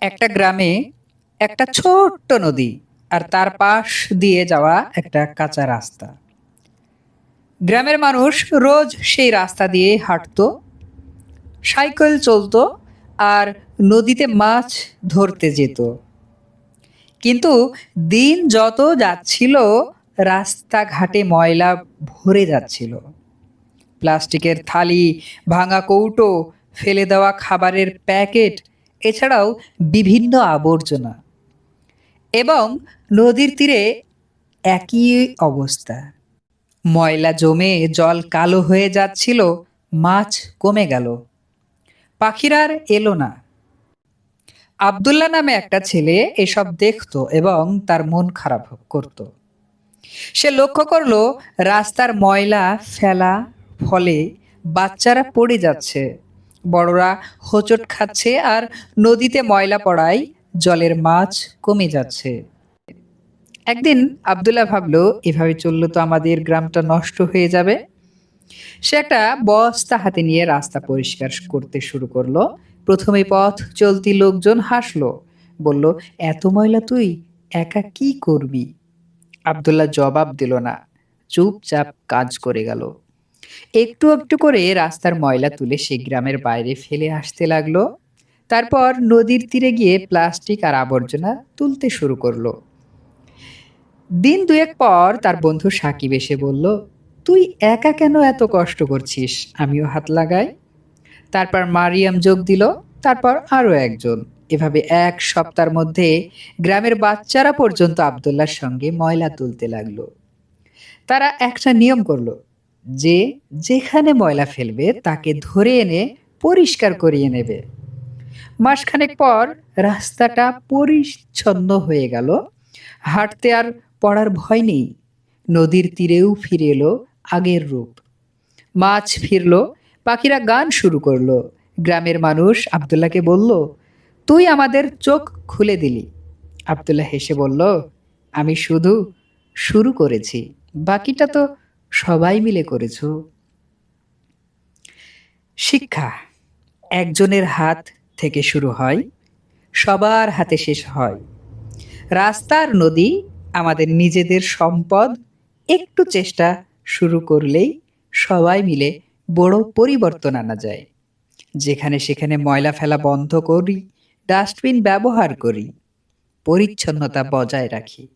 একটা গ্রামে একটা ছোট্ট নদী আর তার পাশ দিয়ে যাওয়া একটা কাঁচা রাস্তা। গ্রামের মানুষ রোজ সেই রাস্তা দিয়ে হাঁটতো, সাইকেল চলতো আর নদীতে মাছ ধরতে যেত। কিন্তু দিন যত যাচ্ছিল, রাস্তাঘাটে ময়লা ভরে যাচ্ছিল। প্লাস্টিকের থালি, ভাঙা কৌটো, ফেলে দেওয়া খাবারের প্যাকেট এছাড়াও বিভিন্ন আবর্জনা এবং নদীর তীরে একই অবস্থা। ময়লা জমে জল কালো হয়ে যাচ্ছিল, মাছ কমে গেল। পাখিরা আর এলো না। আবদুল্লাহ নামে একটা ছেলে এসব দেখত এবং তার মন খারাপ করত। সে লক্ষ্য করল, রাস্তার ময়লা ফেলা ফলে বাচ্চারা পড়ে যাচ্ছে। বড়রা হোঁচট খাচ্ছে আর নদীতে ময়লা পড়ায় জলের মাছ কমে যাচ্ছে। একদিন আবদুল্লাহ ভাবলো, এভাবে চললে তো আমাদের গ্রামটা নষ্ট হয়ে যাবে। সে একটা বস্তা হাতে নিয়ে রাস্তা পরিষ্কার করতে শুরু করল। প্রথমে পথ চলতি লোকজন হাসলো, বলল, এত ময়লা তুই একা কি করবি? আবদুল্লাহ জবাব দিল না, চুপচাপ কাজ করে গেল। একটু একটু করে রাস্তার ময়লা তুলে সে গ্রামের বাইরে ফেলে আসতে লাগল। তারপর নদীর তীরে গিয়ে প্লাস্টিক আর আবর্জনা তুলতে শুরু করল। দিন দুয়েক পর তার বন্ধু সাকিব এসে বলল, তুই একা কেন এত কষ্ট করছিস? আমিও হাত লাগাই। তারপর মারিয়াম যোগ দিল, তারপর আরও একজন। এভাবে এক সপ্তাহের মধ্যে গ্রামের বাচ্চারা পর্যন্ত আবদুল্লার সঙ্গে ময়লা তুলতে লাগল। তারা একটা নিয়ম করল যে যেখানে ময়লা ফেলবে, তাকে ধরে এনে পরিষ্কার করিয়ে নেবে। মাসখানেক পর রাস্তাটা পরিচ্ছন্ন হয়ে গেল। হাঁটতে আর পড়ার ভয় নেই। নদীর তীরেও ফিরে এলো আগের রূপ। মাছ ফিরলো, পাখিরা গান শুরু করল। গ্রামের মানুষ আবদুল্লাহকে বলল, তুই আমাদের চোখ খুলে দিলি। আবদুল্লাহ হেসে বলল, আমি শুধু শুরু করেছি, বাকিটা তো সবাই মিলে করেছ। শিক্ষা, একজনের হাত থেকে শুরু হয়, সবার হাতে শেষ হয়। রাস্তার নদী আমাদের নিজেদের সম্পদ, একটু চেষ্টা শুরু করলেই সবাই মিলে বড় পরিবর্তন আনা যায়। যেখানে সেখানে ময়লা ফেলা বন্ধ করি, ডাস্টবিন ব্যবহার করি, পরিচ্ছন্নতা বজায় রাখি।